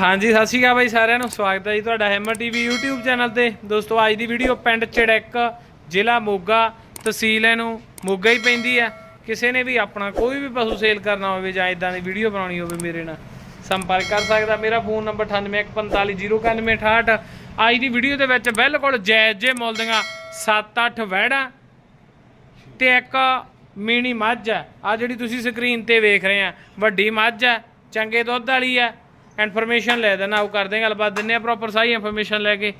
ਹਾਂਜੀ, ਸਤਿ ਸ਼੍ਰੀ ਅਕਾਲ ਬਾਈ ਸਾਰਿਆਂ ਨੂੰ। ਸਵਾਗਤ ਹੈ ਜੀ ਤੁਹਾਡਾ ਹੈਮਰ ਟੀਵੀ YouTube ਚੈਨਲ ਤੇ। ਦੋਸਤੋ, ਅੱਜ ਦੀ ਵੀਡੀਓ ਪਿੰਡ ਚੜੈਕ ਜ਼ਿਲ੍ਹਾ ਮੋਗਾ, ਤਹਿਸੀਲ ਇਹਨੂੰ ਮੋਗਾ ਹੀ ਪੈਂਦੀ ਆ ਕਿਸੇ ਨੇ ਵੀ ਆਪਣਾ ਕੋਈ ਵੀ ਪਸ਼ੂ ਸੇਲ ਕਰਨਾ ਹੋਵੇ ਜਾਂ ਇਦਾਂ ਦੀ ਵੀਡੀਓ ਬਣਾਉਣੀ ਹੋਵੇ ਮੇਰੇ ਨਾਲ, ਸੰਪਰਕ ਕਰ ਸਕਦਾ। ਮੇਰਾ ਫੋਨ ਨੰਬਰ 9815409168 ਅੱਜ ਦੀ ਵੀਡੀਓ ਦੇ ਵਿੱਚ ਬਿਲਕੁਲ ਜਾਇਜ਼ ਜੇ ਮੁੱਲ ਦੀਆਂ 7-8 ਵਹਿੜਾਂ ਤੇ ਇੱਕ ਮੀਣੀ ਮੱਝ ਆ ਆ ਜਿਹੜੀ ਤੁਸੀਂ ਸਕਰੀਨ ਤੇ ਵੇਖ ਰਹੇ ਆ, ਵੱਡੀ ਮੱਝ ਆ ਚੰਗੇ ਦੁੱਧ ਵਾਲੀ ਆ ਇਨਫੋਰਮੇਸ਼ਨ ਲੈ ਦੇਣਾ ਉਹ ਕਰਦੇ ਗੱਲਬਾਤ ਦਿੰਨੇ ਆ ਪ੍ਰੋਪਰ ਸਾਰੀ ਇਨਫੋਰਮੇਸ਼ਨ ਲੈ ਕੇ।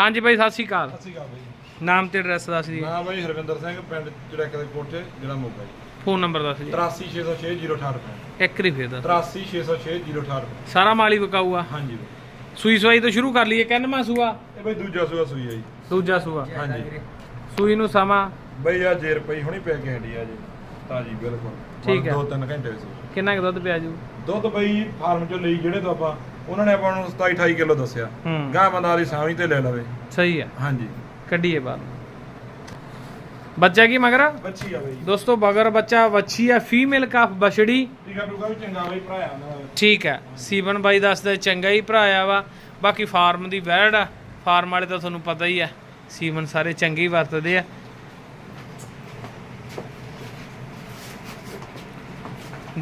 ਹਾਂਜੀ ਬਾਈ ਸਤਿ ਸ਼੍ਰੀ ਅਕਾਲ। ਸਤਿ ਸ਼੍ਰੀ ਅਕਾਲ ਬਾਈ। ਨਾਮ ਤੇ ਐਡਰੈਸ ਦੱਸ ਦਿਓ ਨਾਮ ਬਾਈ ਹਰਵਿੰਦਰ ਸਿੰਘ ਪਿੰਡ ਚੜੈਕ ਦੇ ਕੋਟ ਜਿਹੜਾ ਮੋਗਾ ਜੀ। ਫੋਨ ਨੰਬਰ ਦੱਸ ਦਿਓ 83606068 ਰੁਪਏ ਇੱਕ ਰੀ ਫੇਰ ਦੱਸ। 83606068 ਰੁਪਏ ਸਾਰਾ ਮਾਲੀ ਵਿਕਾਊ ਆ। ਹਾਂਜੀ ਸੂਈ ਸਵਾਈ ਤੋਂ ਸ਼ੁਰੂ ਕਰ ਲਈਏ ਕਿੰਨਵਾਂ ਸੂਆ। ਇਹ ਬਾਈ ਦੂਜਾ ਸੂਆ ਸੂਈ ਆ ਜੀ। ਦੂਜਾ ਸੂਆ। ਹਾਂਜੀ। ਸੂਈ ਨੂੰ ਸਮਾਂ। ਬਾਈ ਆ ਜੇਰ ਪਈ ਹੁਣੀ ਪੈ ਕੇ ਹਟੀ ਆ ਜੀ। ਬਿਲਕੁਲ। ਠੀਕ ਹੈ। ਦੋ ਤਿੰਨ ਘੰਟੇ ਸੀ ਕਿੰਨਾ ਕੁ ਦੁੱਧ ਪਿਆ ਜੂ? ਦੁੱਧ ਬਾਈ ਫਾਰਮ ਚੋਂ ਲਈ ਜਿਹੜੇ ਤੋਂ ਆਪਾਂ ਉਹਨਾਂ ਨੇ ਆਪਾਂ ਨੂੰ 27 28 ਕਿਲੋ ਦੱਸਿਆ। ਹੂੰ। ਗਾਂ ਬੰਦਾ ਦੀ ਸਾਵੀ ਤੇ ਲੈ ਲਵੇ। ਸਹੀ ਆ ਹਾਂਜੀ। ਕੱਢੀਏ ਬਾਹਰ ਬੱਚਾ ਕੀ ਮਗਰ ਬੱਚੀ ਆ ਬਾਈ। ਦੋਸਤੋ ਬਗਰ ਬੱਚਾ ਵੱਛੀ ਆ ਫੀਮੇਲ ਕਾਫ ਬਛੜੀ। ਟੀਕਾ ਟੂਕਾ ਵੀ ਚੰਗਾ ਬਾਈ ਭਰਾਇਆ ਨਾ ਠੀਕ ਹੈ। ਸੀਵਨ ਬਾਈ ਦੱਸਦਾ ਚੰਗਾ ਹੀ ਭਰਾਇਆ ਵਾ। ਬਾਕੀ ਫਾਰਮ ਦੀ ਵੈੜ ਆ। ਫਾਰਮ ਵਾਲੇ ਤਾਂ ਤੁਹਾਨੂੰ ਪਤਾ ਹੀ ਆ। ਸੀਵਨ ਸਾਰੇ ਚੰਗੇ ਹੀ ਵਰਤਦੇ ਆ।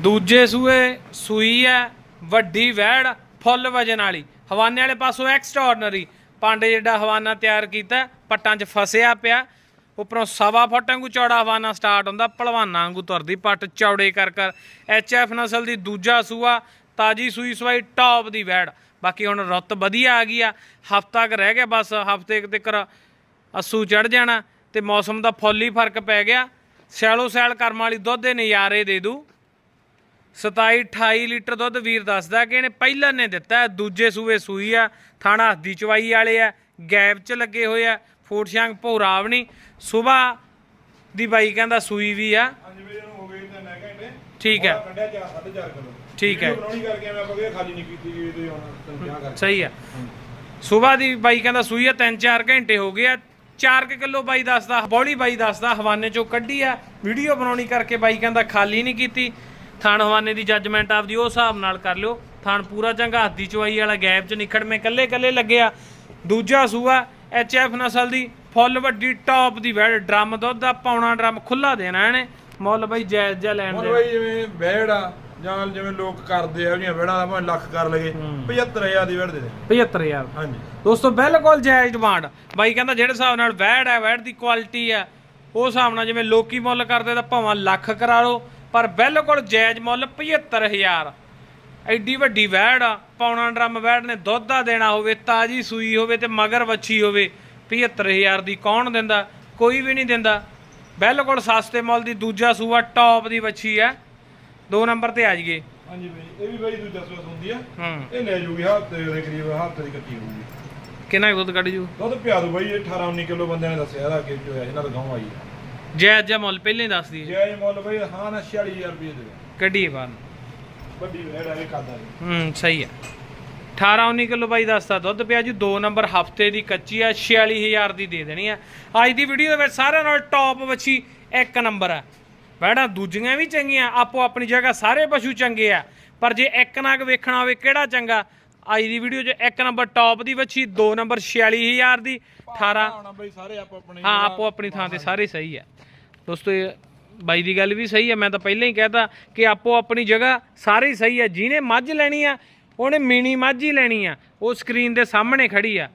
ਦੂਜੇ ਸੂਏ ਸੂਈ ਹੈ ਵੱਡੀ ਵੈੜ, ਫੁੱਲ ਵਜਨ ਵਾਲੀ। ਹਵਾਨੇ ਵਾਲੇ ਪਾਸੋਂ ਐਕਸਟਰਾਰਡਨਰੀ ਪਾਂਡੇ ਜਿਹੜਾ ਹਵਾਨਾ ਤਿਆਰ ਕੀਤਾ, ਪੱਟਾਂ 'ਚ ਫਸਿਆ ਪਿਆ। ਉੱਪਰੋਂ ਸਵਾ ਫੁੱਟ ਵਾਂਗੂ ਚੌੜਾ ਹਵਾਨਾ ਸਟਾਰਟ ਹੁੰਦਾ, ਭਲਵਾਨਾਂ ਵਾਂਗੂ ਤੁਰਦੀ, ਪੱਟ ਚੌੜੇ ਕਰ ਕਰ। ਐਫ ਨਸਲ ਦੀ ਦੂਜਾ ਸੂਆ, ਤਾਜੀ ਸੂਈ ਸਵਾਈ ਟੌਪ ਦੀ ਵੈੜ। ਬਾਕੀ ਹੁਣ ਰੁੱਤ ਵਧੀਆ ਆ ਗਈ ਆ। ਹਫਤਾ ਕ ਰਹਿ ਗਿਆ ਬਸ, ਹਫ਼ਤੇ ਤੱਕ ਅਸੂ ਚੜ ਜਾਣਾ, ਤੇ ਮੌਸਮ ਦਾ ਫੁੱਲ ਹੀ ਫ਼ਰਕ ਪੈ ਗਿਆ। ਸੈਲੋ ਸੈਲ ਕਰਮ ਵਾਲੀ ਦੁੱਧ ਦੇ ਨਜ਼ਾਰੇ ਦੇ ਦੂ 27 28 ਲੀਟਰ ਦੁੱਧ ਵੀਰ ਦੱਸਦਾ ਕਿ ਇਹਨੇ ਪਹਿਲਾਂ ਨੇ ਦਿੱਤਾ ਹੈ, ਦੂਜੇ ਸੂਏ ਸੂਈ ਆ ਥਾਣਾ ਹੱਦੀ ਚਵਾਈ ਵਾਲੇ ਆ ਗੈਪ 'ਚ ਲੱਗੇ ਹੋਏ ਆ ਫੂਟ ਸ਼ਾਂਗ ਭੋਰਾਵਣੀ ਸਵੇਰ ਦੀ ਬਾਈ ਕਹਿੰਦਾ ਸੂਈ ਵੀ ਆ। ਹੋ ਠੀਕ ਹੈ। ਕੱਢਿਆ 4 4.5 ਕਿਲੋ। ਠੀਕ ਹੈ। ਸਹੀ ਆ। ਸਵੇਰ ਦੀ ਬਾਈ ਕਹਿੰਦਾ ਸੂਈ ਆ 3-4 ਘੰਟੇ ਹੋ ਗਏ ਆ। 4 ਕਿਲੋ ਬਾਈ ਦੱਸਦਾ ਬੌਲੀ ਬਾਈ ਦੱਸਦਾ ਹਵਾਨੇ ਚੋਂ ਕੱਢੀ ਆ। ਵੀਡੀਓ ਬਣਾਉਣੀ ਕਰਕੇ ਬਾਈ ਕਹਿੰਦਾ ਖਾਲੀ ਨਹੀਂ ਕੀਤੀ। ਥਾਣ ਹਵਾਨੇ ਦੀ ਜੱਜਮੈਂਟ ਆਪਦੀ ਉਹ ਹਿਸਾਬ ਨਾਲ ਕਰ ਲਿਓ। ਥਾਣ ਪੂਰਾ ਚੰਗਾ ਹੱਥੀ ਚਵਾਈ ਵਾਲਾ ਗੈਪ ਚ ਨਿਖੜਵੇਂ ਕੱਲੇ ਕੱਲੇ ਲੱਗਿਆ। ਦੂਜਾ ਸੂਆ ਐਫ ਨਸਲ ਦੀ ਫੁੱਲ ਵੱਡੀ ਟੌਪ ਦੀ ਵੈੜ ਡਰਮ ਦੁੱਧ ਦਾ ਪੌਣਾ ਡਰਮ ਖੁੱਲਾ ਦੇਣਾ ਇਹਨੇ। ਮੁੱਲ ਬਾਈ ਜਾਇਜ਼ ਜਿਹਾ ਲੈਣ ਦੇ ਬਈ ਜਿਵੇਂ ਬੈੜ ਆ ਜਾਂ ਜਿਵੇਂ ਲੋਕ ਕਰਦੇ ਆ ਉਹਦੀਆਂ ਬੈੜਾਂ ਦਾ ਭਾਵੇਂ ਲੱਖ ਕਰ ਲਗੇ 75000 ਦੀ ਬੈੜ ਦੇ ਦੇ। 75000 ਹਾਂਜੀ। ਦੋਸਤੋ ਬਿਲਕੁਲ ਜਾਇਜ਼ ਡਿਮਾਂਡ ਬਾਈ ਕਹਿੰਦਾ ਜਿਹੜੇ ਹਿਸਾਬ ਨਾਲ ਵੈੜ ਹੈ ਵੈੜ ਦੀ ਕੁਆਲਿਟੀ ਆ ਉਹ ਹਿਸਾਬ ਨਾਲ ਜਿਵੇਂ ਲੋਕੀ ਮੁੱਲ ਕਰਦੇ ਤਾਂ ਭਾਵੇਂ ਲੱਖ ਕਰਾ ਲਓ ਪਰ ਬਿਲਕੁਲ ਜਾਇਜ਼ ਮੁੱਲ 75000 ਐਡੀ ਵੱਡੀ ਵੈੜ ਆ ਪੌਣਾ ਡਰਮ ਵੈੜ ਨੇ ਦੁੱਧ ਦਾ ਦੇਣਾ ਹੋਵੇ ਤਾਜੀ ਸੂਈ ਹੋਵੇ ਤੇ ਮਗਰ ਵੱਛੀ ਹੋਵੇ 75000 ਦੀ ਕੌਣ ਦਿੰਦਾ ਕੋਈ ਵੀ ਨਹੀਂ ਦਿੰਦਾ। ਬਿਲਕੁਲ ਸਸਤੇ ਮੁੱਲ ਦੀ ਦੂਜਾ ਸੂਆ ਟੌਪ ਦੀ ਵੱਛੀ ਆ ਦੋ ਨੰਬਰ ਤੇ ਆ ਜਾਈਏ। ਹਾਂਜੀ ਬਈ ਇਹ ਵੀ ਬਈ ਦੂਜਾ ਸੂਸ ਹੁੰਦੀ ਆ। ਹੂੰ। ਇਹ ਲੈ ਜੂਗੀ ਹਫ਼ਤੇ ਦੇ ਕਰੀਬ ਹਫ਼ਤੇ ਦੀ ਕੱਟੀ ਹੋਊਗੀ। ਕਿੰਨਾ ਕੁ ਦੁੱਧ ਕੱਢ ਜੂ? ਦੁੱਧ ਪਿਆ ਦੂ ਬਈ ਇਹ 18 19 ਕਿਲੋ ਬੰਦੇ ਨੇ ਦੱਸਿਆ ਇਹਦਾ ਅੱਗੇ ਜੋ ਹੈ ਇਹਨਾਂ ਦਾ ਗਾਉਂ ਆਈ ਆ। ਜਾਇਜ਼ ਜਿਹਾ ਮੁੱਲ ਪਹਿਲਾਂ ਹੀ ਦੱਸ ਦਈਏ। ਜੈ ਮੁੱਲ ਬਈ ਹਾਂ ਨਾ 46000 ਰੁਪਏ ਦੇ। ਦੇ। ਕੱਢੀਏ ਬਾਹਰ ਵੱਡੀ ਆ ਇਹ ਕਾਦਾ ਹੂੰ ਸਹੀ ਹੈ 18 19 ਕਿਲੋ ਬਾਈ ਦੱਸਦਾ ਦੁੱਧ ਪਿਆ ਜੀ 2 ਨੰਬਰ ਹਫ਼ਤੇ ਦੀ ਕੱਚੀ ਆ 46000 ਦੀ ਦੇ ਦੇਣੀ ਆ। ਅੱਜ ਦੀ ਵੀਡੀਓ ਦੇ ਵਿੱਚ ਸਾਰਿਆਂ ਨਾਲ ਟੌਪ ਵੱਛੀ ਇੱਕ ਨੰਬਰ ਆ। ਬੈੜਾ ਦੂਜੀਆਂ ਵੀ ਚੰਗੀਆਂ ਆਪੋ ਆਪਣੀ ਜਗ੍ਹਾ ਸਾਰੇ ਪਸ਼ੂ ਚੰਗੇ ਆ। ਪਰ ਜੇ ਇੱਕ ਨਾਗ ਵੇਖਣਾ ਹੋਵੇ ਕਿਹੜਾ ਚੰਗਾ? ਅੱਜ ਦੀ ਵੀਡੀਓ 'ਚ ਇੱਕ ਨੰਬਰ ਟੌਪ ਦੀ ਵੱਛੀ 2 ਨੰਬਰ 46000 ਦੀ 18 ਆਉਣਾ ਬਈ ਸਾਰੇ ਆਪੋ ਆਪਣੇ ਹਾਂ ਆਪੋ ਆਪਣੀ ਥਾਂ ਤੇ ਸਾਰੇ ਸਹੀ ਆ ਦੋਸਤੋ ਇਹ ਬਾਈ ਦੀ ਗੱਲ ਵੀ ਸਹੀ ਆ ਮੈਂ ਤਾਂ ਪਹਿਲਾਂ ਹੀ ਕਹਿਤਾ ਕਿ ਆਪੋ ਆਪਣੀ ਜਗ੍ਹਾ ਸਾਰੇ ਹੀ ਸਹੀ ਆ ਜਿਹਨੇ ਮੱਝ ਲੈਣੀ ਆ ਉਹਨੇ ਮੀਣੀ ਮੱਝ ਹੀ ਲੈਣੀ ਆ। ਉਹ ਸਕਰੀਨ ਦੇ ਸਾਹਮਣੇ ਖੜੀ ਆ।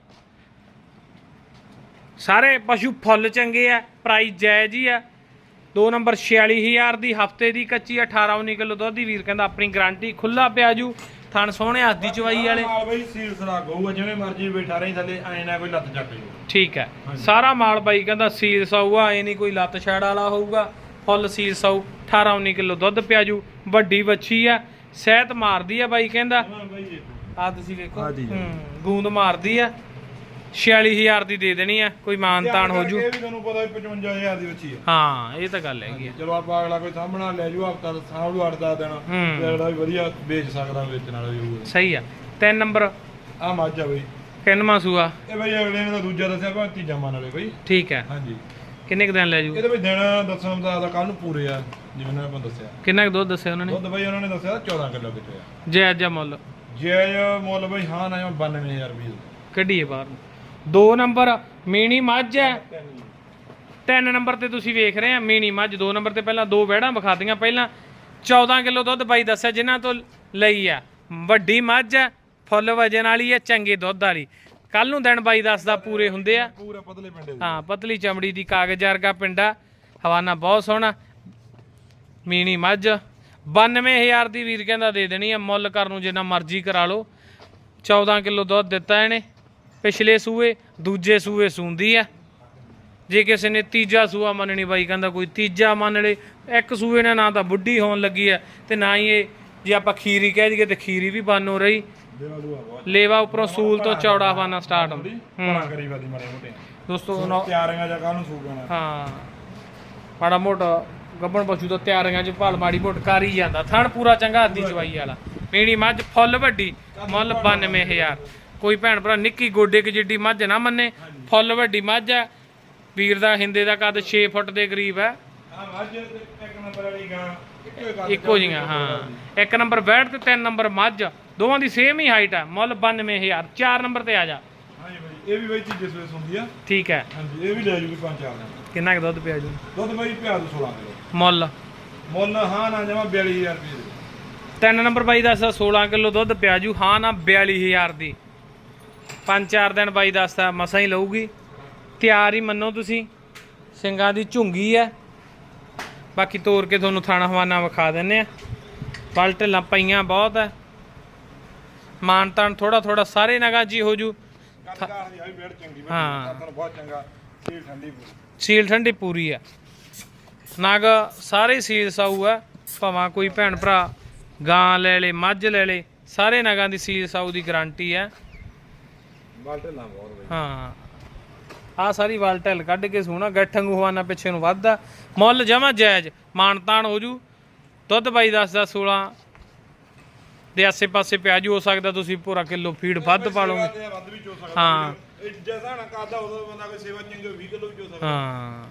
ਸਾਰੇ ਪਸ਼ੂ ਫੁੱਲ ਚੰਗੇ ਆ ਪ੍ਰਾਈਸ ਜਾਇਜ਼ ਹੀ ਆ। ਦੋ ਨੰਬਰ 46000 ਦੀ ਹਫ਼ਤੇ ਦੀ ਕੱਚੀ 18 19 ਕਿਲੋ ਦੁੱਧ ਦੀ। ਵੀਰ ਕਹਿੰਦਾ ਆਪਣੀ ਗਾਰੰਟੀ ਖੁੱਲਾ ਪਿਆ ਜੂ। ਥਣ ਸੋਹਣੇ ਹੱਥ ਦੀ ਚਵਾਈ ਵਾਲੇ। ਨਾਲ ਬਈ ਸੀਲ ਸਣਾ ਗਊਗਾ ਜਿਵੇਂ ਮਰਜ਼ੀ ਬੈਠਾ ਰਹੀ ਥੱਲੇ ਐ ਨਾ ਕੋਈ ਲੱਤ ਚੱਕ ਲਿਓ ਠੀਕ ਹੈ। ਸਾਰਾ ਮਾਲ ਬਾਈ ਕਹਿੰਦਾ ਸੀਲ ਸਾਊ ਆ ਇਹ ਨਹੀਂ ਕੋਈ ਲੱਤ ਛੜ ਵਾਲਾ ਹੋਊਗਾ। ਫੁੱਲ ਸੀਲ ਸਾਊ 18 19 ਕਿਲੋ ਦੁੱਧ ਪਿਆ ਜੂ ਵੱਡੀ ਵੱਛੀ ਆ ਸਿਹਤ ਮਾਰਦੀ ਆ ਬਾਈ ਕਹਿੰਦਾ। ਹਾਂ ਬਈ ਆ ਤੁਸੀਂ ਵੇਖੋ। ਗੂੰਦ ਮਾਰਦੀ ਆ। 46000 ਦੀ ਦੇ ਦੇਣੀ ਆ ਕੋਈ ਮਾਨ ਤਾਨ ਹੋ ਜੂ। ਇਹ ਵੀ ਤੁਹਾਨੂੰ ਪਤਾ ਵੀ 55000 ਦੀ ਬੱਚੀ ਆ। ਹਾਂ ਇਹ ਤਾਂ ਗੱਲ ਹੈਗੀ ਆ। ਚਲੋ ਆਪਾਂ ਅਗਲਾ ਕੋਈ ਸਾਹਮਣਾ ਲੈ ਜੂ ਹਫਤਾ ਸਾਂਭ ਲੂ 8-10 ਦਿਨ ਹੂੰ। ਤੇ ਅਗਲਾ ਵੀ ਵਧੀਆ ਵੇਚ ਸਕਦਾ ਵੇਚਣ ਵਾਲਾ ਵੀ ਹੋਊਗਾ। ਸਹੀ ਆ। ਤਿੰਨ ਨੰਬਰ। ਆ ਮੱਝ ਆ ਬਈ। ਕਿੰਨਵਾਂ ਸੂਆ ਇਹ ਬਈ ਅਗਲੇ ਨੇ ਤਾਂ ਦੂਜਾ ਦੱਸਿਆ ਭਾਵੇਂ ਤੀਜਾ ਮੰਨ ਲਵੇ ਬਈ। ਠੀਕ ਹੈ ਹਾਂਜੀ। ਕਿੰਨੇ ਕੁ ਦਿਨ ਲੈ ਜੂ? ਇਹਦੇ ਵਿੱਚ ਦਿਨ ਦੱਸਣ ਦਾ ਕੱਲ ਨੂੰ ਪੂਰੇ ਆ ਜਿਵੇਂ ਉਹਨਾਂ ਨੇ ਆਪਾਂ ਦੱਸਿਆ। ਕਿੰਨਾ ਕੁ ਦੁੱਧ ਦੱਸਿਆ ਉਹਨਾਂ ਨੇ? ਦੁੱਧ ਬਈ ਉਹਨਾਂ ਨੇ ਦੱਸਿਆ 14 ਕਿਲੋ ਕਿਤੇ ਆ। ਜਾਇਜ਼ ਜਿਹਾ ਮੁੱਲ। ਜਾਇਜ਼ ਮੁੱਲ ਬਈ ਹਾਂ ਨਾ 92000 ਰੁਪਏ ਕੱਢੀਏ ਬਾਹਰ ਨੂੰ। ਦੋ ਨੰਬਰ ਮੀਣੀ ਮੱਝ ਹੈ। ਤਿੰਨ ਨੰਬਰ ਤੇ ਤੁਸੀਂ ਵੇਖ ਰਹੇ ਆ ਮੀਣੀ ਮੱਝ। ਦੋ ਨੰਬਰ ਤੇ ਪਹਿਲਾਂ ਦੋ ਵਹਿੜਾਂ ਵਿਖਾਤੀਆਂ। ਪਹਿਲਾਂ 14 ਕਿਲੋ ਦੁੱਧ ਬਾਈ ਦੱਸਿਆ ਜਿਨ੍ਹਾਂ ਤੋਂ ਲਈ ਆ। ਵੱਡੀ ਮੱਝ ਹੈ ਫੁੱਲ ਵਜਨ ਵਾਲੀ ਹੈ ਚੰਗੇ ਦੁੱਧ ਵਾਲੀ। ਕੱਲ ਨੂੰ ਦਿਨ ਬਾਈ ਦੱਸਦਾ ਪੂਰੇ ਹੁੰਦੇ ਆ। ਪੂਰੇ ਪਤਲੇ ਪਿੰਡੇ ਹਾਂ ਪਤਲੀ ਚਮੜੀ ਦੀ ਕਾਗਜ਼ ਵਰਗਾ ਪਿੰਡਾ ਹਵਾਨਾ ਬਹੁਤ ਸੋਹਣਾ। ਮੀਣੀ ਮੱਝ 92000 ਦੀ ਵੀਰ ਕਹਿੰਦਾ ਦੇ ਦੇਣੀ ਆ। ਮੁੱਲ ਕਰਨ ਨੂੰ ਜਿੰਨਾ ਮਰਜ਼ੀ ਕਰਾ ਲਓ। 14 ਕਿਲੋ ਦੁੱਧ ਦਿੱਤਾ ਇਹਨੇ। ਪਿਛਲੇ ਸੂਏ ਦੂਜੇ ਸੂਏ ਸੂੰਦੀ ਆ। ਜੇ ਕਿਸੇ ਨੇ ਤੀਜਾ ਸੂਆ ਮੰਨਣੀ ਬਾਈ ਕਹਿੰਦਾ ਕੋਈ ਤੀਜਾ ਮੰਨ ਲੇ ਇੱਕ ਸੂਏ ਨੇ ਨਾ ਤਾਂ ਬੁੱਢੀ ਹੋਣ ਲੱਗੀ ਆ ਤੇ ਨਾ ਹੀ ਇਹ ਜੇ ਆਪਾਂ ਖੀਰੀ ਕਹਿ ਦਈਏ ਤੇ ਖੀਰੀ ਵੀ ਬੰਨ ਹੋ ਰਹੀ। ਲੇਵਾ ਉੱਪਰੋਂ ਸੂਲ ਤੋਂ ਚੌੜਾ ਹਵਾਨਾ ਸਟਾਰਟ ਹੁੰਦਾ। ਬਣਾ ਕਰੀ ਵਾਦੀ ਮਾੜੇ ਮੋਟੇ। ਦੋਸਤੋ ਤਿਆਰੀਆਂ ਜਾਂ ਕੱਲ ਨੂੰ ਸੂਕ ਜਾਣਾ ਹਾਂ। ਮਾੜਾ ਮੋਟਾ ਗੱਬਣ ਪਸ਼ੂ ਤੋਂ ਤਿਆਰੀਆਂ ਚ ਭਾਲ ਮਾੜੀ ਮੋਟ ਕਰ ਹੀ ਜਾਂਦਾ। ਥਣ ਪੂਰਾ ਚੰਗਾ ਹੱਦੀ ਚਵਾਈ ਵਾਲਾ। ਮੀਣੀ ਮੱਝ ਫੁੱਲ ਵੱਡੀ ਮੁੱਲ 92000 ਕੋਈ ਭੈਣ ਭਰਾ ਨਿੱਕੀ ਗੋਡੇ ਕਿ ਜਿੱਡੀ ਮੱਝ ਨਾ ਮੰਨੇ ਫੁੱਲ ਵੱਡੀ ਮੱਝ ਹੈ ਵੀਰ ਦਾ ਹਿੰਦੇ ਦਾ ਕੱਦ 6 ਫੁੱਟ ਦੇ ਕਰੀਬ ਹੈ ਹਾਂ ਮੱਝ ਤੇ ਇੱਕ ਨੰਬਰ ਵਾਲੀ ਗਾਂ ਇੱਕੋ ਹੀ ਇੱਕੋ ਜਿਹੀਆਂ ਹਾਂ। ਇੱਕ ਨੰਬਰ ਬੈਠ ਤੇ ਤਿੰਨ ਨੰਬਰ ਮੱਝ। ਦੋਵਾਂ ਦੀ ਸੇਮ ਹੀ ਹਾਈਟ ਹੈ ਮੁੱਲ 92000 ਚਾਰ ਨੰਬਰ ਤੇ ਆ ਜਾ। ਹਾਂਜੀ ਬਾਈ ਇਹ ਵੀ ਬਾਈ ਤੀਜੇ ਸਵੇਸ ਹੁੰਦੀ ਆ। ਠੀਕ ਹੈ। ਹਾਂਜੀ ਇਹ ਵੀ ਲੈ ਜੂਗੀ ਪੰਜ ਚਾਰ ਦਿਨ ਕਿੰਨਾ ਕੁ ਦੁੱਧ ਪਿਆ ਜੂ? ਦੁੱਧ ਬਾਈ ਪਿਆ ਦੂ 16 ਕਿਲੋ। ਮੁੱਲ। ਮੁੱਲ ਹਾਂ ਨਾ ਜਮਾ 42000 ਰੁਪਏ ਦੇ। ਤਿੰਨ ਨੰਬਰ ਬਾਈ ਦੱਸਦਾ 16 ਕਿਲੋ ਦੁੱਧ ਪਿਆ ਜੂ। ਹਾਂ ਨਾ 42000 ਦੀ। ਪੰਜ ਚਾਰ ਦਿਨ ਬਾਈ ਦੱਸਦਾ ਮਸਾਂ ਹੀ ਲਊਗੀ। ਤਿਆਰ ਹੀ ਮੰਨੋ ਤੁਸੀਂ। ਸਿੰਘਾਂ ਦੀ ਝੁੰਗੀ ਹੈ। ਬਾਕੀ ਤੋਰ ਕੇ ਤੁਹਾਨੂੰ ਥਾਣਾ ਹਵਾਨਾ ਵਿਖਾ ਦਿੰਨੇ ਆ ਪਲ ਢਿੱਲਾਂ ਪਈਆਂ ਬਹੁਤ ਹੈ। ਮਾਨ ਤਾਨ ਥੋੜਾ ਥੋੜਾ ਸਾਰੇ ਨਗਾ ਜੀ ਹੋ ਜੂ। ਹਾਂ। ਠੰਡੀ ਪੂਰੀ। ਸੀਲ ਠੰਡੀ ਪੂਰੀ ਹੈ। ਨਗ ਸਾਰੇ ਸੀਲ ਸਾਊ ਹੈ। ਭਾਵੇਂ ਕੋਈ ਭੈਣ ਭਰਾ ਗਾਂ ਲੈ ਲੇ ਮੱਝ ਲੈ ਲੇ ਸਾਰੇ ਨਗਾਂ ਦੀ ਸੀਲ ਸਾਊ ਦੀ ਗਾਰੰਟੀ ਹੈ। ਬਾਲਟੇ ਲਾਂ ਬਹੁਤ ਬਾਈ। ਹਾਂ। ਆ ਸਾਰੀ ਵਾਲ ਢਿੱਲ ਕੱਢ ਕੇ ਸੋਣਾ ਗੱਠੰਗੂ ਹਵਾਨਾ ਪਿੱਛੇ ਨੂੰ ਵੱਧਦਾ। ਮੁੱਲ ਜਮਾ ਜਾਇਜ਼ ਮਾਨਤਾਨ ਹੋ ਜੂ। ਦੁੱਧ ਬਾਈ ਦੱਸਦਾ 16 ਦੇ ਆਸੇ ਪਾਸੇ ਪਿਆ ਜੂ ਹੋ ਸਕਦਾ ਤੁਸੀਂ ਪੂਰਾ ਕਿਲੋ ਫੀਡ ਵੱਧ ਪਾ ਲਓਗੇ ਸੇਵਾ ਤੇ ਵੱਧ ਵੀ ਚੋ ਸਕਦਾ ਹਾਂ। ਇਹ ਜੈਸਾ ਨਾ ਕਰਦਾ ਉਦੋਂ ਬੰਦਾ ਕੋਈ ਸੇਵਾ ਚੰਗੀ 20 ਕਿਲੋ ਵੀ ਚੋ ਸਕਦਾ। ਹਾਂ।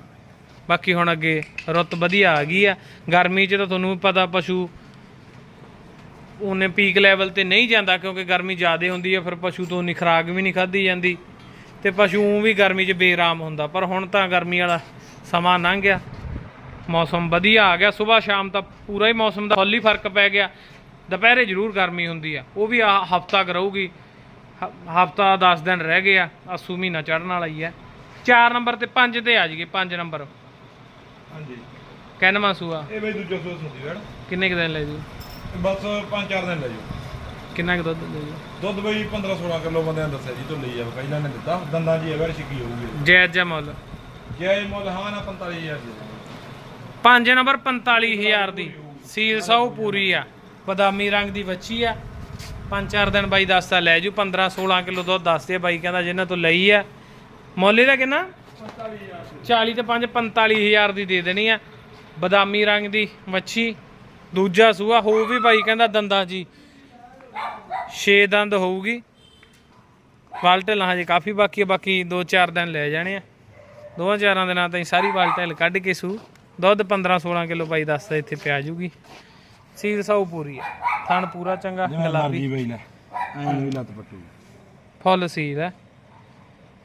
ਬਾਕੀ ਹੁਣ ਅੱਗੇ ਰੁੱਤ ਵਧੀਆ ਆ ਗਈ ਆ। ਗਰਮੀ 'ਚ ਤਾਂ ਤੁਹਾਨੂੰ ਪਤਾ ਪਸ਼ੂ ਉਹਨੇ ਪੀਕ ਲੈਵਲ ਤੇ ਨਹੀਂ ਜਾਂਦਾ ਕਿਉਂਕਿ ਗਰਮੀ ਜ਼ਿਆਦਾ ਹੁੰਦੀ ਹੈ ਫਿਰ ਪਸ਼ੂ ਤੋਂ ਉਨੀ ਖੁਰਾਕ ਵੀ ਨਹੀਂ ਖਾਧੀ ਜਾਂਦੀ ਤੇ ਪਸ਼ੂ ਵੀ ਗਰਮੀ 'ਚ ਬੇਰਾਮ ਹੁੰਦਾ। ਪਰ ਹੁਣ ਤਾਂ ਗਰਮੀ ਵਾਲਾ ਸਮਾਂ ਲੰਘ ਗਿਆ। ਮੌਸਮ ਵਧੀਆ ਆ ਗਿਆ। ਸਵੇਰ ਸ਼ਾਮ ਤਾਂ ਪੂਰਾ ਹੀ ਮੌਸਮ ਦਾ ਫੁੱਲ ਹੀ ਫ਼ਰਕ ਪੈ ਗਿਆ। ਦੁਪਹਿਰੇ ਜ਼ਰੂਰ ਗਰਮੀ ਹੁੰਦੀ ਆ। ਉਹ ਵੀ ਹਫਤਾ ਕੁ ਰਹੂਗੀ ਹਫਤਾ 10 ਦਿਨ ਰਹਿ ਗਏ ਆ। ਆਸੂ ਮਹੀਨਾ ਚੜਨ ਵਾਲਾ ਹੀ ਆ। 4 ਨੰਬਰ ਤੇ 5 ਤੇ ਆ ਜਾਈਏ। 5 ਨੰਬਰ। ਹਾਂਜੀ। ਕੈਨਵਾ ਸੂਆ ਇਹ ਬਈ ਦੂਜਾ ਸੋਸ ਹੁੰਦੀ ਹੈ ਕਿੰਨੇ ਕੁ ਦਿਨ ਲੈ ਜੂ? ਬਸ ਪੰਜ ਚਾਰ ਦਿਨ ਲੈ ਜਾਓ। ਕਿੰਨਾ ਕੁ ਦੁੱਧ ਲੈ ਜੂ ਦੁੱਧ ਬਈ 15 16 ਕਿਲੋ ਬੰਦਿਆਂ ਨੇ ਦੱਸਿਆ ਜੀ ਤੋਂ ਲਈ ਜਾਵੇ ਪਹਿਲਾਂ ਨੇ ਦਿੱਤਾ। ਦੰਦਾਂ ਜੀ ਅਗਰ ਛਿੱਕੀ ਹੋਊਗੀ। ਜਾਇਜ਼ ਜਿਹਾ ਮੁੱਲ? ਜੇ ਮੁੱਲ ਹਾਂ ਨਾ 45000 ਦੀ। 5 ਨੰਬਰ 45000 ਦੀ। ਸੀਲ ਸੌ ਪੂਰੀ ਆ। ਬਦਾਮੀ ਰੰਗ ਦੀ ਵੱਛੀ ਆ। ਪੰਜ ਚਾਰ ਦਿਨ ਬਾਈ ਦੱਸਦਾ ਲੈ ਜੂ 15 16 ਕਿਲੋ ਦੁੱਧ ਦੱਸਦੇ ਆ ਬਾਈ ਕਹਿੰਦਾ ਜਿੰਨਾਂ ਤੋਂ ਲਈ ਆ। ਮੁੱਲ ਇਹਦਾ ਕਿੰਨਾ? 40 ਤੇ 5 45000 ਦੀ ਦੇ ਦੇਣੀ ਆ। ਬਦਾਮੀ ਰੰਗ ਦੀ ਵੱਛੀ। ਦੂਜਾ ਸੂਆ ਹੋਊ ਵੀ ਬਾਈ ਕਹਿੰਦਾ ਦੰਦਾਂ ਜੀ। 6 ਦੰਦ ਹੋਊਗੀ। ਵਾਲ ਢਿੱਲਾਂ ਹਜੇ ਕਾਫੀ ਬਾਕੀ ਬਾਕੀ 2-4 ਦਿਨ ਲੈ ਜਾਣੇ ਆ। ਦੋਵਾਂ ਚਾਰਾਂ ਦਿਨਾਂ ਤਾਈਂ ਸਾਰੀ ਵਾਲ ਢਿੱਲ ਕੱਢ ਕੇ ਸੂ। ਦੁੱਧ 15-16 ਕਿਲੋ ਬਾਈ ਦੱਸਦਾ ਇੱਥੇ ਪਿਆ ਜੂਗੀ। ਸੀਲ ਸਾਊ ਪੂਰੀ ਆ। ਥਣ ਪੂਰਾ ਚੰਗਾ ਗੁਲਾਬੀ। ਬਈ ਲੈ ਐਂ ਵੀ ਲੱਤ ਪੱਟੂ। ਫੁੱਲ ਸੀਲ ਹੈ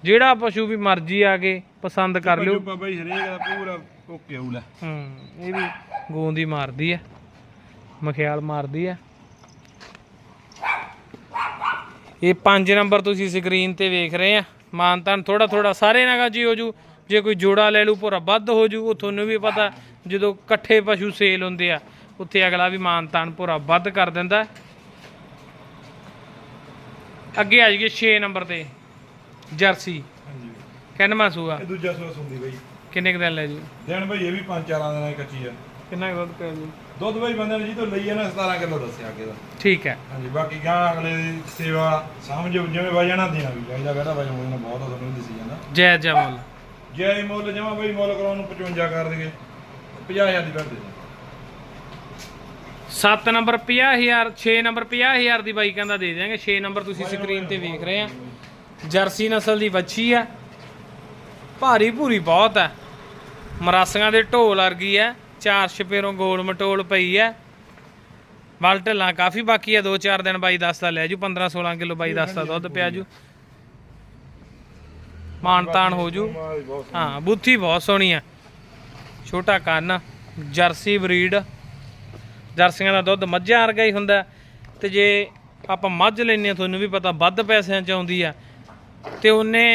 ਜਿਹੜਾ ਪਸ਼ੂ ਵੀ ਮਰਜ਼ੀ ਆ ਕੇ ਪਸੰਦ ਕਰ ਲਿਓ। ਬਈ ਹਰੇਕ ਦਾ ਪੂਰਾ ਓਕੇ ਹੂੰ ਇਹ ਵੀ ਗੋਂਦੀ ਮਾਰਦੀ ਆ। ਮਖਿਆਲ ਮਾਰਦੀ ਆ। ਇਹ 5 ਨੰਬਰ ਤੁਸੀਂ ਸਕਰੀਨ ਤੇ ਵੇਖ ਰਹੇ ਆ। ਮਾਨਤਾਨ ਥੋੜਾ ਥੋੜਾ ਸਾਰੇ ਨਾਗਾ ਜੀ ਹੋ ਜੂ। ਜੇ ਕੋਈ ਜੋੜਾ ਲੈ ਲੂ ਪੂਰਾ ਵੱਧ ਹੋ ਜੂ। ਉਹ ਤੁਹਾਨੂੰ ਵੀ ਪਤਾ ਜਦੋਂ ਇਕੱਠੇ ਪਸ਼ੂ ਸੇਲ ਹੁੰਦੇ ਆ ਉੱਥੇ ਅਗਲਾ ਵੀ ਮਾਨਤਾਨ ਪੂਰਾ ਵੱਧ ਕਰ ਦਿੰਦਾ। ਅੱਗੇ ਆ ਜਾਈਏ 6 ਨੰਬਰ ਤੇ। ਜਰਸੀ। ਹਾਂਜੀ। ਕਿੰਨਵਾਂ ਸੂਆ? ਇਹ ਦੂਜਾ ਸੋਸ ਹੁੰਦੀ ਬਈ। ਕਿੰਨੇ ਕੁ ਦਿਨ ਲੈ ਜੂ? ਦਿਨ ਬਈ ਇਹ ਵੀ ਪੰਜ ਚਾਰਾਂ ਦਿਨਾਂ ਦੀ ਕੱਚੀ ਆ। ਕਿੰਨਾ ਕੁ ਦੁੱਧ ਪਿਆ ਜੂ? ਦੁੱਧ ਬਈ ਬੰਦੇ ਨੇ ਜੀ ਤੋਂ ਲਈ ਆ ਨਾ 17 ਕਿਲੋ ਦੱਸਿਆ ਅੱਗੇ ਦਾ। ਠੀਕ ਹੈ। ਹਾਂਜੀ ਬਾਕੀ ਗਾਂ ਅਗਲੇ ਦੀ ਸੇਵਾ ਸਮਝ ਜਿਵੇਂ ਵਜਣਾ ਦੇਣਾ ਵੀ ਚਾਹੀਦਾ ਕਿਹੜਾ ਵਜਨ ਹੋਣਾ ਬਹੁਤ ਆ ਤੁਹਾਨੂੰ ਵੀ ਦੱਸੀ ਜਾਂਦਾ ਜੈ ਜੈ ਮੁੱਲ। ਜੇ ਮੁੱਲ ਜਮਾ ਬਈ ਮੁੱਲ ਕਰਾਉਣ ਨੂੰ 55 ਕਰ ਦੇਗੇ। 50000 ਦੀ ਕਰ ਦੇ। 7 ਨੰਬਰ 50000 6 ਨੰਬਰ 50000 ਦੀ ਬਾਈ ਕਹਿੰਦਾ ਦੇ ਦਿਆਂਗੇ। 6 ਨੰਬਰ ਤੁਸੀਂ ਸਕਰੀਨ ਤੇ ਵੇਖ ਰਹੇ ਆ। ਜਰਸੀ ਨਸਲ ਦੀ ਵੱਛੀ ਆ। ਭਾਰੀ ਭੂਰੀ ਬਹੁਤ ਹੈ ਮਰਾਸੀਆਂ ਦੇ ਢੋਲ ਵਰਗੀ ਹੈ ਚਾਰ ਛਪੇਰੋਂ ਗੋਲ ਮਟੋਲ ਪਈ ਹੈ ਵਲ ਢਿੱਲਾਂ ਕਾਫੀ ਬਾਕੀ ਆ 2-4 ਦਿਨ ਬਾਈ ਦੱਸਦਾ ਲੈ ਜੂ 15-16 ਕਿਲੋ ਬਾਈ ਦੱਸਦਾ ਦੁੱਧ ਪਿਆ ਜੂ। ਮਾਨ ਤਾਨ ਹੋ ਜੂ। ਹਾਂ ਬੁੱਥੀ ਬਹੁਤ ਸੋਹਣੀ ਆ ਛੋਟਾ ਕੰਨ ਜਰਸੀ ਬਰੀਡ। ਜਰਸੀਆਂ ਦਾ ਦੁੱਧ ਮੱਝਾਂ ਵਰਗਾ ਹੀ ਹੁੰਦਾ ਤੇ ਜੇ ਆਪਾਂ ਮੱਝ ਲੈਨੇ ਤੁਹਾਨੂੰ ਵੀ ਪਤਾ ਵੱਧ ਪੈਸਿਆਂ ਚ ਆਉਂਦੀ ਆ ਤੇ ਉਹਨੇ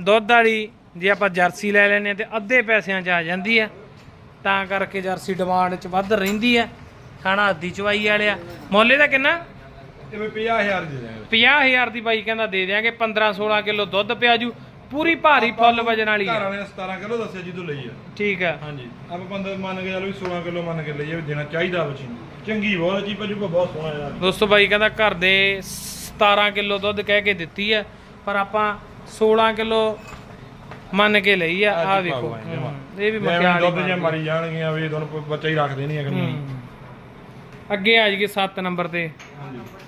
ਦੁੱਧ ਵਾਲੀ ਜੇ ਆਪਾਂ ਜਰਸੀ ਲੈ ਲੈਨੇ ਤੇ ਅੱਧੇ ਪੈਸਿਆਂ ਚ ਆ ਜਾਂਦੀ ਆ ਤਾਂ ਕਰਕੇ ਜਰਸੀ ਡਿਮਾਂਡ ਚ ਵੱਧ ਰਹਿੰਦੀ ਆ ਖਾਣਾ ਅੱਧੀ ਚਵਾਈ ਵਾਲਿਆ। ਮੁੱਲ ਇਹਦਾ ਕਿੰਨਾ? ਇਹ ਵੀ 50000 ਦੇ ਦੇਣਗੇ 50000 ਦੀ ਬਾਈ ਕਹਿੰਦਾ ਦੇ ਦਿਆਂਗੇ 15 16 ਕਿਲੋ ਦੁੱਧ ਪਿਆ ਜੂ ਪੂਰੀ ਭਾਰੀ ਫੁੱਲ ਵਜਣ ਵਾਲੀ ਘਰ ਆ ਵਾਲੇ ਨੇ 17 ਕਿਲੋ ਦੱਸਿਆ ਜੀ ਤੋਂ ਲਈ ਆ। ਠੀਕ ਆ। ਹਾਂਜੀ। ਆਪਾਂ ਬੰਦੇ ਮੰਨ ਕੇ ਚੱਲੋ ਵੀ 16 ਕਿਲੋ ਮੰਨ ਕੇ ਲਈਏ ਵੀ ਦੇਣਾ ਚਾਹੀਦਾ ਬੱਚੀ ਨੂੰ। ਚੰਗੀ ਬਹੁਤ ਜੀ ਭਾਜੂ ਬਹੁਤ ਸੋਹਣਾ ਯਾਰ। ਦੋਸਤੋ ਬਾਈ ਕਹਿੰਦਾ ਘਰ ਦੇ 17 ਕਿਲੋ ਦੁੱਧ ਕਹਿ ਕੇ ਦਿੱਤੀ ਆ ਪਰ ਆਪਾਂ 16 ਕਿਲੋ ਮੰਨ ਕੇ ਲਈ ਆ ਆ ਵੇਖੋ। ਇਹ ਵੀ ਮੈਂ ਮਖਿਆਲ ਦੁੱਧ ਜੇ ਮਰੀ ਜਾਣਗੀਆਂ ਵੀ ਤੁਹਾਨੂੰ ਕੋਈ ਬੱਚਾ ਹੀ ਰੱਖਦੇ ਨਹੀਂ ਹੈਗੇ ਅੱਗੇ ਆ ਜੀਏ 7 ਨੰਬਰ ਤੇ।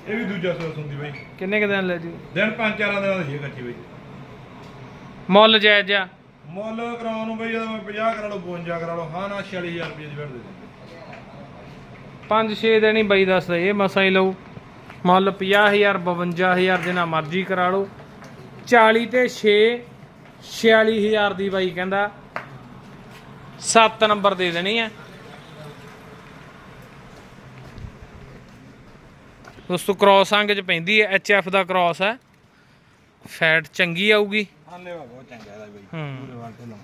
ਇਹ ਵੀ ਦੂਜਾ ਸੋਸ ਹੁੰਦੀ ਬਾਈ। ਕਿੰਨੇ ਕ ਦਿਨ ਲੈ ਜੂ? ਦਿਨ ਪੰਜ ਚਾਰਾਂ ਦਿਨਾਂ ਦਾ ਇਹ ਕੱਚੀ ਬਾਈ। ਮੁੱਲ ਜਾਇਜ਼ ਆ? ਮੁੱਲ ਕਰਾਉਣ ਨੂੰ ਬਈ ਜਦੋਂ ਮੈਂ 50 ਕਰਾ ਲਓ 52 ਕਰਾ ਲਓ ਹਾਂ ਨਾ 46000 ਰੁਪਏ ਦੀ ਵੜ ਦੇ ਦਿੰਦੇ 5-6 ਦਿਨ ਹੀ ਬਾਈ ਦੱਸਦਾ ਇਹ ਮਸਾਂ ਹੀ ਲਊ। ਮੁੱਲ 50000 52000 ਜਿੰਨਾ ਮਰਜ਼ੀ ਕਰਾ ਲਓ। 40 ਤੇ 6 46000 ਦੀ ਬਾਈ ਕਹਿੰਦਾ। 7 ਨੰਬਰ ਦੇ ਦੇਣੀ ਆ ਦੋਸਤੋ ਕ੍ਰਾਸ ਅੰਗ ਚ ਪੈਂਦੀ ਹੈ ਐਚ ਐਫ ਦਾ ਕ੍ਰਾਸ ਹੈ। ਫੈਟ ਚੰਗੀ ਆਊਗੀ। ਹਾਲੇ ਬਹੁਤ ਚੰਗਾ ਇਹਦਾ ਬਾਈ। ਹੂੰ। ਪੂਰੇ ਵਾਲ ਤੇ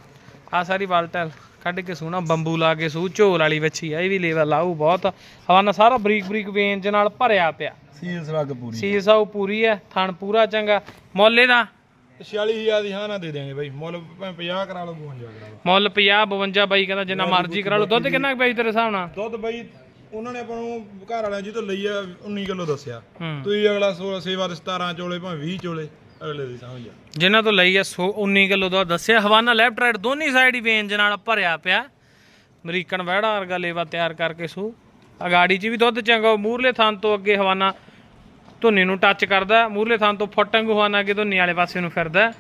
ਆ ਸਾਰੀ ਵਾਲਟਲ ਕੱਢ ਕੇ ਸੂਣਾ ਬੰਬੂ ਲਾ ਕੇ ਸੂ ਝੋਲ ਵਾਲੀ ਵੱਛੀ ਆ ਇਹ ਵੀ ਲੇਵਲ ਲਾਊ ਬਹੁਤ। ਹਵਾਨਾ ਸਾਰਾ ਬਰੀਕ ਬਰੀਕ ਵੇਨ ਚ ਨਾਲ ਭਰਿਆ ਪਿਆ। ਸੀਲ ਸਲੱਗ ਪੂਰੀ। ਸੀਸ ਆਊ ਪੂਰੀ ਹੈ ਥਣ ਪੂਰਾ ਚੰਗਾ। ਮੁੱਲ ਇਹਦਾ 46000 ਦੀ ਹਾਂ ਨਾ ਦੇ ਦਿਆਂਗੇ ਬਾਈ। ਮੁੱਲ ਭਾਵੇਂ 50 ਕਰਾ ਲਓ 52 ਕਰਾ ਲਓ। ਮੁੱਲ 50 52 ਬਾਈ ਕਹਿੰਦਾ ਜਿੰਨਾ ਮਰਜ਼ੀ ਕਰਾ ਲਓ। ਦੁੱਧ ਕਿੰਨਾ ਕੁ ਬਾਈ ਤੇਰੇ ਹਿਸਾਬ ਨਾਲ? ਦੁੱਧ ਬਾਈ ਉਹਨਾਂ ਨੇ ਆਪਾਂ ਨੂੰ ਘਰ ਵਾਲਿਆਂ ਜੀ ਤੋਂ ਲਈ ਆ 19 ਕਿਲੋ ਦੱਸਿਆ। ਹੂੰ। ਤੁਸੀਂ ਅਗਲਾ 16 ਸੇਵਾ ਦੇ 17 ਚੋਲੇ ਭਾਵੇਂ 20 ਚੋਲੇ ਅਗਲੇ ਦੀ ਸਮਝ ਆ। ਜਿਨ੍ਹਾਂ ਤੋਂ ਲਈ ਆ ਸੌ- 19 ਕਿਲੋ ਦੁੱਧ ਦੱਸਿਆ। ਹਵਾਨਾ ਲੈਫਟ ਰਾਈਟ ਦੋਨੀ ਸਾਈਡ ਹੀ ਨਾਲ ਭਰਿਆ ਪਿਆ। ਅਮਰੀਕਨ ਵਹਿੜਾ ਵਰਗਾ ਲੇਵਾ ਤਿਆਰ ਕਰਕੇ ਸੂ। ਅਗਾੜੀ 'ਚ ਵੀ ਦੁੱਧ ਚੰਗਾ ਮੂਰਲੇ ਥਾਂ ਤੋਂ ਅੱਗੇ ਹਵਾਨਾ ਧੁੰਨੀ ਨੂੰ ਟੱਚ ਕਰਦਾ ਮੂਰਲੇ ਥਾਂ ਤੋਂ ਫਟੰਗ ਹਵਾਨਾ ਅੱਗੇ ਧੁੰਨੀ ਵਾਲੇ ਪਾਸੇ ਨੂੰ ਫਿਰਦਾ।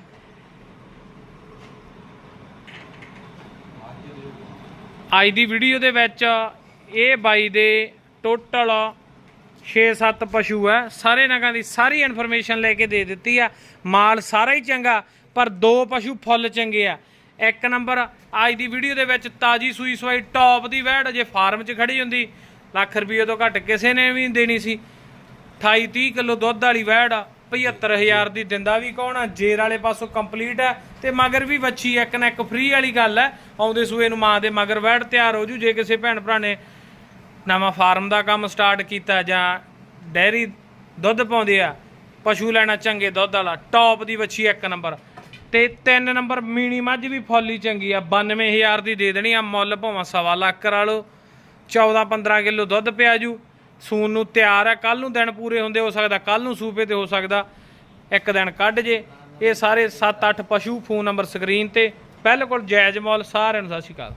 ਅੱਜ ਦੀ ਵੀਡੀਓ ਦੇ ਵਿੱਚ ਇਹ ਬਾਈ ਦੇ ਟੋਟਲ 6-7 ਪਸ਼ੂ ਹੈ ਸਾਰੇ ਨਗਾਂ ਦੀ ਸਾਰੀ ਇਨਫੋਰਮੇਸ਼ਨ ਲੈ ਕੇ ਦੇ ਦਿੱਤੀ ਆ। ਮਾਲ ਸਾਰਾ ਹੀ ਚੰਗਾ, ਪਰ ਦੋ ਪਸ਼ੂ ਫੁੱਲ ਚੰਗੇ ਆ। ਇੱਕ ਨੰਬਰ ਅੱਜ ਦੀ ਵੀਡੀਓ ਦੇ ਵਿੱਚ ਤਾਜੀ ਸੂਈ ਸਵਾਈ ਟੌਪ ਦੀ ਵੈੜ ਜੇ ਫਾਰਮ 'ਚ ਖੜੀ ਹੁੰਦੀ, ਲੱਖ ਰੁਪਏ ਤੋਂ ਘੱਟ ਕਿਸੇ ਨੇ ਵੀ ਦੇਣੀ ਸੀ। 28 30 ਕਿਲੋ ਦੁੱਧ ਵਾਲੀ ਵੈੜ ਆ 75000 ਦੀ ਦਿੰਦਾ ਵੀ ਕੌਣ ਆ? ਜੇਰ ਵਾਲੇ ਪਾਸੋਂ ਕੰਪਲੀਟ ਹੈ ਤੇ ਮਗਰ ਵੀ ਵੱਛੀ ਇੱਕ ਨਾ ਇੱਕ ਫ੍ਰੀ ਵਾਲੀ ਗੱਲ ਹੈ। ਆਉਂਦੇ ਸੂਏ ਨੂੰ ਮਾਂ ਦੇ ਮਗਰ ਵੈੜ ਤਿਆਰ ਹੋ ਜੂ, ਜੇ ਕਿਸੇ ਭੈਣ ਭਰਾ ਨੇ ਨਵਾਂ ਫਾਰਮ ਦਾ ਕੰਮ ਸਟਾਰਟ ਕੀਤਾ ਜਾਂ ਡੈਰੀ ਦੁੱਧ ਪਾਉਂਦੇ ਆ, ਪਸ਼ੂ ਲੈਣਾ ਚੰਗੇ ਦੁੱਧ ਵਾਲਾ ਟੌਪ ਦੀ ਵੱਛੀ ਇੱਕ ਨੰਬਰ ਤੇ ਤਿੰਨ ਨੰਬਰ ਮੀਣੀ ਮੱਝ ਵੀ ਫੌਲੀ ਚੰਗੀ ਆ 92000 ਦੀ ਦੇ ਦੇਣੀ ਆ, ਮੁੱਲ ਭਾਵੇਂ ਸਵਾ ਲੱਖ ਕਰਾ ਲਓ। 14 15 ਕਿਲੋ ਦੁੱਧ ਪਿਆ ਜੂ ਸੂਨ ਨੂੰ ਤਿਆਰ ਹੈ ਕੱਲ ਨੂੰ ਦਿਨ ਪੂਰੇ ਹੁੰਦੇ ਹੋ ਸਕਦਾ ਕੱਲ ਨੂੰ ਸੂਪੇ ਤੇ ਹੋ ਸਕਦਾ, ਇੱਕ ਦਿਨ ਕੱਢ ਜੇ। ਇਹ ਸਾਰੇ 7-8 ਪਸ਼ੂ ਫੋਨ ਨੰਬਰ ਸਕਰੀਨ ਤੇ, ਬਿਲਕੁਲ ਜਾਇਜ਼ ਮੁੱਲ, ਸਾਰਿਆਂ ਨੂੰ ਸਤਿ ਸ਼੍ਰੀ ਅਕਾਲ।